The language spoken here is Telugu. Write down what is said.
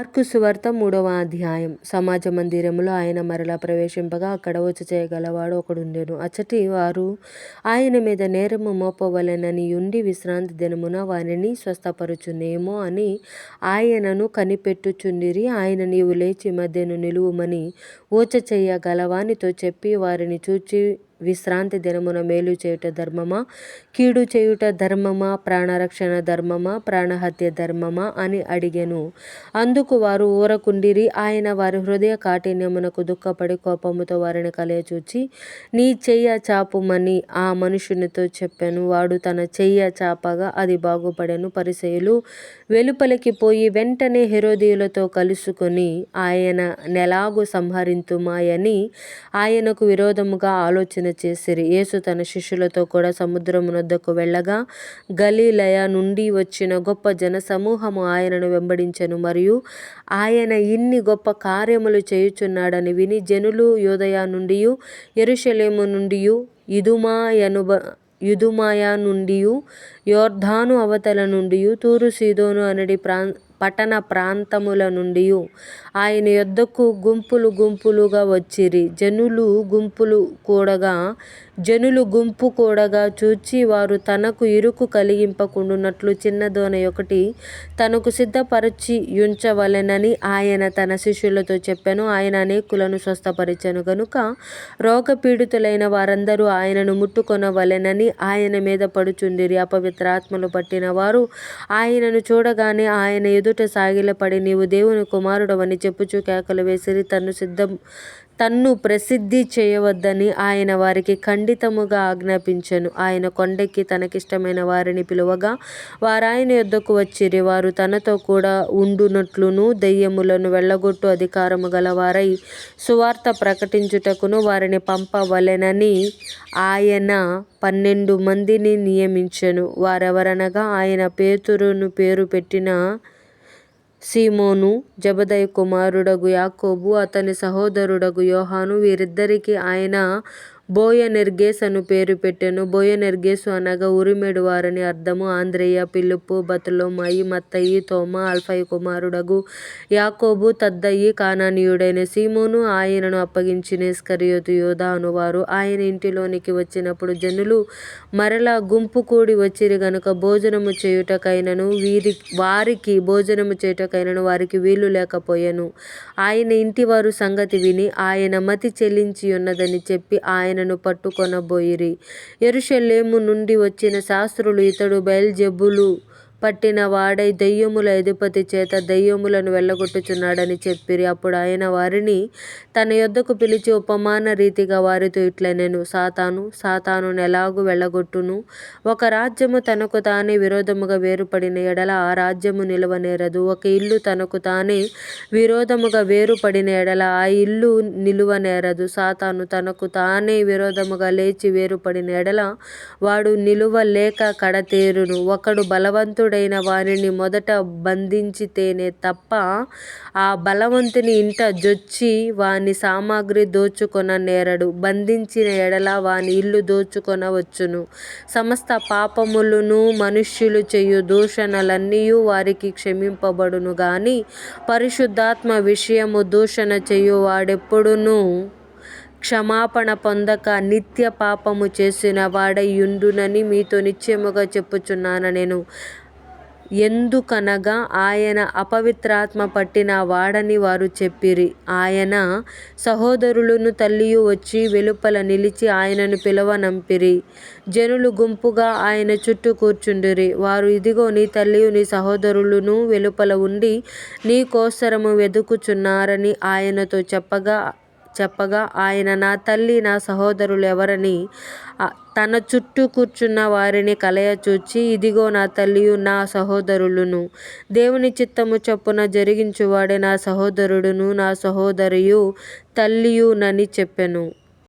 మార్కు సువార్త మూడవ అధ్యాయం. సమాజ మందిరములో ఆయన మరలా ప్రవేశింపగా అక్కడ వచ్చి చేయగలవాడు ఒకడుండెను. అచ్చటి వారు ఆయన మీద నేరము మోపవలెనని ఉండి విశ్రాంతి దినమున వారిని స్వస్థపరుచునేమో అని ఆయనను కనిపెట్టుచుండిరి. ఆయన నీవు లేచి మధ్యను నిలువుమని ఊచ చేయగలవానితో చెప్పి వారిని చూచి విశ్రాంతి దినమున మేలు చేయుట ధర్మమా? కీడు చేయుట ధర్మమా? ప్రాణరక్షణ ధర్మమా? ప్రాణహత్య ధర్మమా? అని అడిగెను. అందుకు వారు ఊరకుండిరి. ఆయన వారి హృదయ కాఠిన్యమునకు దుఃఖపడి కోపముతో వారిని కలయచూచి నీ చెయ్య చాపుమని ఆ మనుషునితో చెప్పాను. వాడు తన చెయ్య చాపగా అది బాగుపడెను. పరిసయులు వెలుపలికి పోయి వెంటనే హెరోదీయులతో కలుసుకొని ఆయన నెలాగు సంహరింతుమాయని ఆయనకు విరోధముగా ఆలోచన చేసిరి. యేసు తన శిష్యులతో కూడా సముద్రమునొద్దకు వెళ్ళగా గలీలయ నుండి వచ్చిన గొప్ప జనసమూహము ఆయనను వెంబడించెను. మరియు ఆయన ఇన్ని గొప్ప కార్యములు చేయుచున్నాడని విని జనులు యూదయ నుండియు ఎరుషలేము నుండియు ఇదుమాయనుబ యుదుమాయ నుండియు యోర్ధాను అవతల నుండియు తూరు సీదోను అనడి ప్రాం పట్టణ ప్రాంతముల నుండి ఆయన యొద్దకు గుంపులు గుంపులుగా వచ్చిరి. జనులు గుంపులు కూడగా జనులు గుంపు కూడగా చూచి వారు తనకు ఇరుకు కలిగింపకుండునట్లు చిన్న దోణ ఒకటి తనకు సిద్ధపరచి ఉంచవలెనని ఆయన తన శిష్యులతో చెప్పాను. ఆయన అనేకులను స్వస్థపరిచాను. గనుక రోగపీడితులైన వారందరూ ఆయనను ముట్టుకొనవలెనని ఆయన మీద పడుచుండిరి. అపవిత్ర ఆత్మలు పట్టిన వారు ఆయనను చూడగానే ఆయన ఎదుట సాగిలపడి నీవు దేవుని కుమారుడవని చెప్పుచు కేకలు వేసిరి. తను సిద్ధం తన్ను ప్రసిద్ధి చేయవద్దని ఆయన వారికి ఖండితముగా ఆజ్ఞాపించెను. ఆయన కొండెక్కి తనకిష్టమైన వారిని పిలువగా వారాయన యొద్దకు వచ్చిరి. వారు తనతో కూడా ఉండునట్లును దెయ్యములను వెళ్ళగొట్టు అధికారము గలవారై సువార్త ప్రకటించుటకును వారిని పంపవలెనని ఆయన పన్నెండు మందిని నియమించెను. వారెవరనగా ఆయన పేతురును పేరు పెట్టిన సీమోను జెబెదయి కుమారుడగు యాకోబు అతని సహోదరుడగు యోహాను వీరిద్దరికీ ఆయన బోయనెర్గేస్ అను పేరు పెట్టెను. బోయనెర్గేసు అనగా ఉరిమెడు వారని అర్థము. ఆంద్రెయ ఫిలిప్పు బర్తొలొమాయి మత్తయి తోమా అల్ఫయి కుమారుడగు యాకోబు తద్దయి కానానీయుడైన సీమోను ఆయనను అప్పగించిన ఇస్కరియోతు యూదా అనువారు. ఆయన ఇంటిలోనికి వచ్చినప్పుడు జనులు మరలా గుంపు కూడి వచ్చిరి గనుక భోజనము చేయుటకైనను వీరి వారికి భోజనము చేయుటకైనను వారికి వీలు లేకపోయెను. ఆయన ఇంటివారు సంగతి విని ఆయన మతి చెలించియున్నదని చెప్పి ఆయనను పట్టుకొనబోయిరి. యెరూషలేము నుండి వచ్చిన శాస్త్రులు ఇతడు బయల్జెబూలు పట్టిన వాడై దెయ్యముల అధిపతి చేత దెయ్యములను వెళ్ళగొట్టుచున్నాడని చెప్పిరి. అప్పుడు ఆయన వారిని తన యొద్దకు పిలిచి ఉపమాన రీతిగా వారితో ఇట్లనెను సాతాను సాతాను సాతానునెలాగు వెళ్ళగొట్టును. ఒక రాజ్యము తనకు తానే విరోధముగా వేరుపడిన ఎడల ఆ రాజ్యము నిలువనేరదు ఒక ఇల్లు తనకు తానే విరోధముగా వేరుపడిన ఎడల ఆ ఇల్లు నిలువనేరదు సాతాను తనకు తానే విరోధముగా లేచి వేరుపడిన ఎడల వాడు నిలువలేక కడతేరును. ఒకడు బలవంతుడు బలవంతుడైన వారిని మొదట బంధించితేనే తప్ప ఆ బలవంతుని ఇంట జొచ్చి వాని సామగ్రి దోచుకొన నేరడు. బంధించిన ఎడల వాని ఇల్లు దోచుకొనవచ్చును సమస్త పాపములను మనుష్యులు చేయు దూషణలన్నీయు వారికి క్షమింపబడును గాని పరిశుద్ధాత్మ విషయము దూషణ చేయు వాడెప్పుడునూ క్షమాపణ పొందక నిత్య పాపము చేసిన వాడై యుండునని మీతో నిశ్చయముగా చెప్పుచున్నాను నేను ఎందుకనగా ఆయన అపవిత్రాత్మ పట్టిన వాడని వారు చెప్పిరి. ఆయన సహోదరులును తల్లియు వచ్చి వెలుపల నిలిచి ఆయనను పిలవనంపిరి. జనులు గుంపుగా ఆయన చుట్టూ కూర్చుండిరి. వారు ఇదిగో నీ తల్లియు నీ సహోదరులును వెలుపల ఉండి నీ కోసరము వెదుకుచున్నారని ఆయనతో చెప్పగా చెప్పగా ఆయన నా తల్లి నా సహోదరులు ఎవరని తన చుట్టూ కూర్చున్న వారిని కలయచూచి ఇదిగో నా తల్లియు నా సహోదరులును. దేవుని చిత్తము చొప్పున జరిగించువాడే నా సహోదరుడును నా సహోదరియు తల్లియునని చెప్పెను.